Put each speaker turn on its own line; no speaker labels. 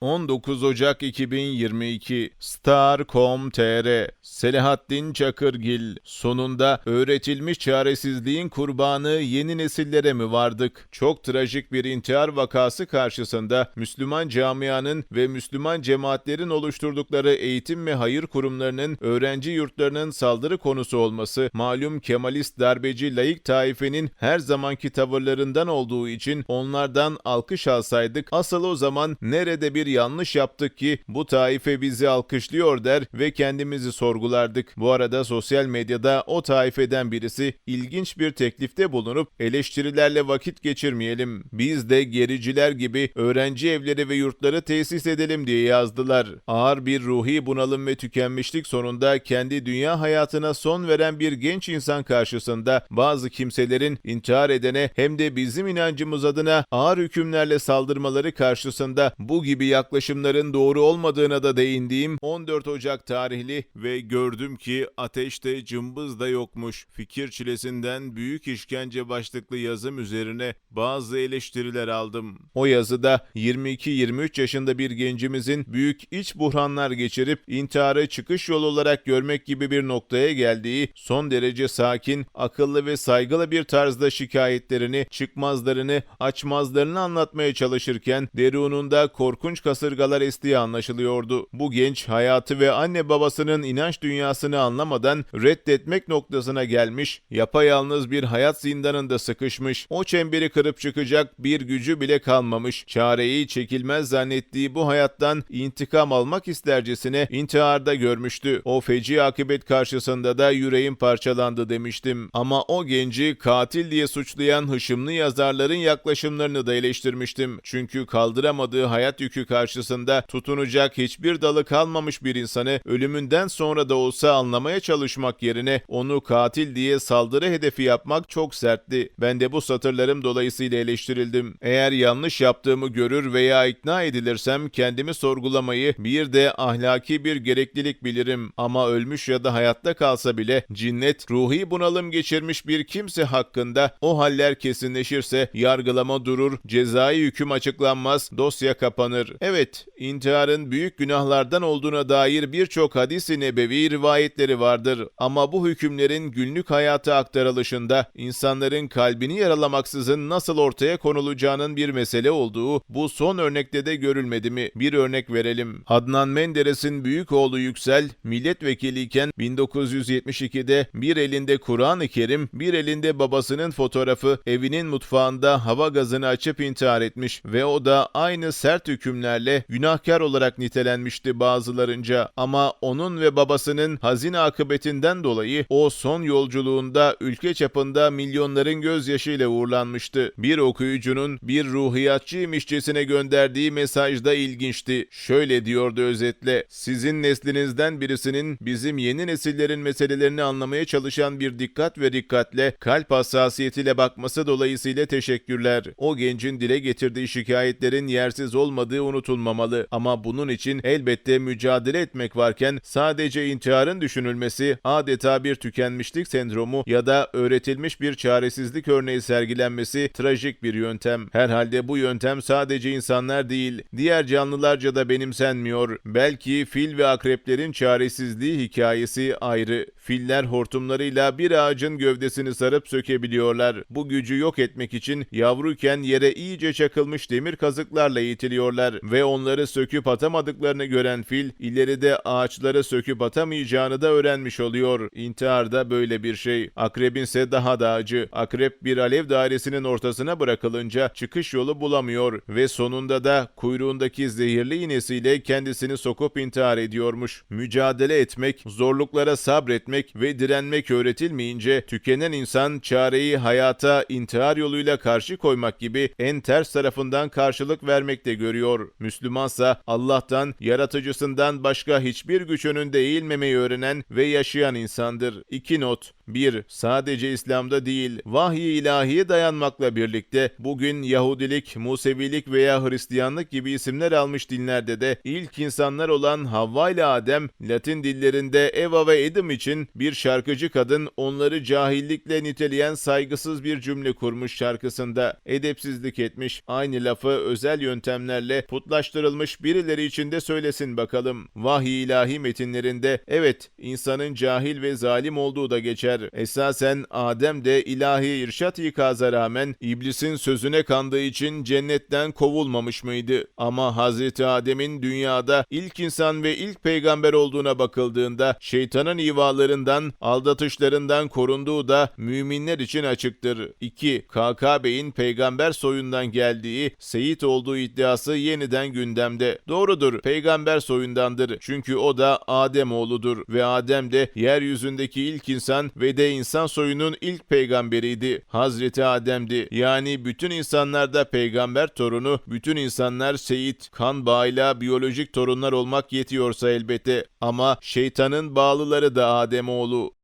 19 Ocak 2022 Star.com.tr Selahattin Çakırgil Sonunda öğretilmiş çaresizliğin kurbanı yeni nesillere mi vardık? Çok trajik bir intihar vakası karşısında Müslüman camianın ve Müslüman cemaatlerin oluşturdukları eğitim ve hayır kurumlarının öğrenci yurtlarının saldırı konusu olması malum Kemalist darbeci laik taifenin her zamanki tavırlarından olduğu için onlardan alkış alsaydık asıl o zaman nerede bir yanlış yaptık ki bu taife bizi alkışlıyor der ve kendimizi sorgulardık. Bu arada sosyal medyada o taifeden birisi ilginç bir teklifte bulunup eleştirilerle vakit geçirmeyelim. Biz de gericiler gibi öğrenci evleri ve yurtları tesis edelim diye yazdılar. Ağır bir ruhi bunalım ve tükenmişlik sonunda kendi dünya hayatına son veren bir genç insan karşısında bazı kimselerin intihar edene hem de bizim inancımız adına ağır hükümlerle saldırmaları karşısında bu gibi yaklaşımların doğru olmadığına da değindiğim 14 Ocak tarihli ve gördüm ki ateşte cımbız da yokmuş. Fikir çilesinden büyük işkence başlıklı yazım üzerine bazı eleştiriler aldım. O yazıda 22-23 yaşında bir gencimizin büyük iç buhranlar geçirip intiharı çıkış yolu olarak görmek gibi bir noktaya geldiği son derece sakin, akıllı ve saygılı bir tarzda şikayetlerini, çıkmazlarını, açmazlarını anlatmaya çalışırken derununda korkunç kasırgalar estiği anlaşılıyordu. Bu genç hayatı ve anne babasının inanç dünyasını anlamadan reddetmek noktasına gelmiş, yapayalnız bir hayat zindanında sıkışmış, o çemberi kırıp çıkacak bir gücü bile kalmamış, çareyi çekilmez zannettiği bu hayattan intikam almak istercesine intiharda görmüştü. O feci akıbet karşısında da yüreğim parçalandı demiştim. Ama o genci katil diye suçlayan hışımlı yazarların yaklaşımlarını da eleştirmiştim. Çünkü kaldıramadığı hayat yükü karşısında tutunacak hiçbir dalı kalmamış bir insanı ölümünden sonra da olsa anlamaya çalışmak yerine onu katil diye saldırı hedefi yapmak çok sertti. Ben de bu satırlarım dolayısıyla eleştirildim. Eğer yanlış yaptığımı görür veya ikna edilirsem kendimi sorgulamayı bir de ahlaki bir gereklilik bilirim. Ama ölmüş ya da hayatta kalsa bile cinnet, ruhi bunalım geçirmiş bir kimse hakkında o haller kesinleşirse yargılama durur, cezai hüküm açıklanmaz, dosya kapanır. Evet, intiharın büyük günahlardan olduğuna dair birçok hadis-i nebevi rivayetleri vardır. Ama bu hükümlerin günlük hayata aktarılışında insanların kalbini yaralamaksızın nasıl ortaya konulacağının bir mesele olduğu bu son örnekte de görülmedi mi? Bir örnek verelim. Adnan Menderes'in büyük oğlu Yüksel milletvekiliyken 1972'de bir elinde Kur'an-ı Kerim, bir elinde babasının fotoğrafı evinin mutfağında hava gazını açıp intihar etmiş ve o da aynı sert hükümlerle günahkar olarak nitelenmişti bazılarınca ama onun ve babasının hazin akıbetinden dolayı o son yolculuğunda ülke çapında milyonların gözyaşıyla uğurlanmıştı. Bir okuyucunun bir ruhiyatçıymışçesine gönderdiği mesaj da ilginçti. Şöyle diyordu özetle, sizin neslinizden birisinin bizim yeni nesillerin meselelerini anlamaya çalışan bir dikkat ve dikkatle kalp hassasiyetiyle bakması dolayısıyla teşekkürler. O gencin dile getirdiği şikayetlerin yersiz olmadığı unutulmamalı ama bunun için elbette mücadele etmek varken sadece intiharın düşünülmesi adeta bir tükenmişlik sendromu ya da öğretilmiş bir çaresizlik örneği sergilenmesi trajik bir yöntem. Herhalde bu yöntem sadece insanlar değil, diğer canlılarca da benimsenmiyor. Belki fil ve akreplerin çaresizliği hikayesi ayrı. Filler hortumlarıyla bir ağacın gövdesini sarıp sökebiliyorlar. Bu gücü yok etmek için yavruyken yere iyice çakılmış demir kazıklarla itiliyorlar ve onları söküp atamadıklarını gören fil ileride ağaçları söküp atamayacağını da öğrenmiş oluyor. İntihar da böyle bir şey. Akrebinse daha da acı. Akrep bir alev dairesinin ortasına bırakılınca çıkış yolu bulamıyor ve sonunda da kuyruğundaki zehirli iğnesiyle kendisini sokup intihar ediyormuş. Mücadele etmek, zorluklara sabretmek ve direnmek öğretilmeyince tükenen insan çareyi hayata intihar yoluyla karşı koymak gibi en ters tarafından karşılık vermekte görüyor. Müslümansa Allah'tan, yaratıcısından başka hiçbir güç önünde eğilmemeyi öğrenen ve yaşayan insandır. 2 not 1. Sadece İslam'da değil, vahiy ilahiye dayanmakla birlikte bugün Yahudilik, Musevilik veya Hristiyanlık gibi isimler almış dinlerde de ilk insanlar olan Havva ile Adem, Latin dillerinde Eva ve Adam için bir şarkıcı kadın onları cahillikle niteleyen saygısız bir cümle kurmuş şarkısında. Edepsizlik etmiş, aynı lafı özel yöntemlerle putlaştırılmış birileri için de söylesin bakalım. Vahiy ilahi metinlerinde evet insanın cahil ve zalim olduğu da geçer. Esasen Adem de ilahi irşat ikaza rağmen iblisin sözüne kandığı için cennetten kovulmamış mıydı? Ama Hazreti Adem'in dünyada ilk insan ve ilk peygamber olduğuna bakıldığında şeytanın ivalarından, aldatışlarından korunduğu da müminler için açıktır. 2. KK Bey'in peygamber soyundan geldiği, Seyit olduğu iddiası yeniden gündemde. Doğrudur, peygamber soyundandır. Çünkü o da Adem oğludur ve Adem de yeryüzündeki ilk insan ve de insan soyunun ilk peygamberiydi. Hazreti Adem'di. Yani bütün insanlarda peygamber torunu, bütün insanlar Seyit, kan bağıyla biyolojik torunlar olmak yetiyorsa elbette. Ama şeytanın bağlıları da Adem oğlu.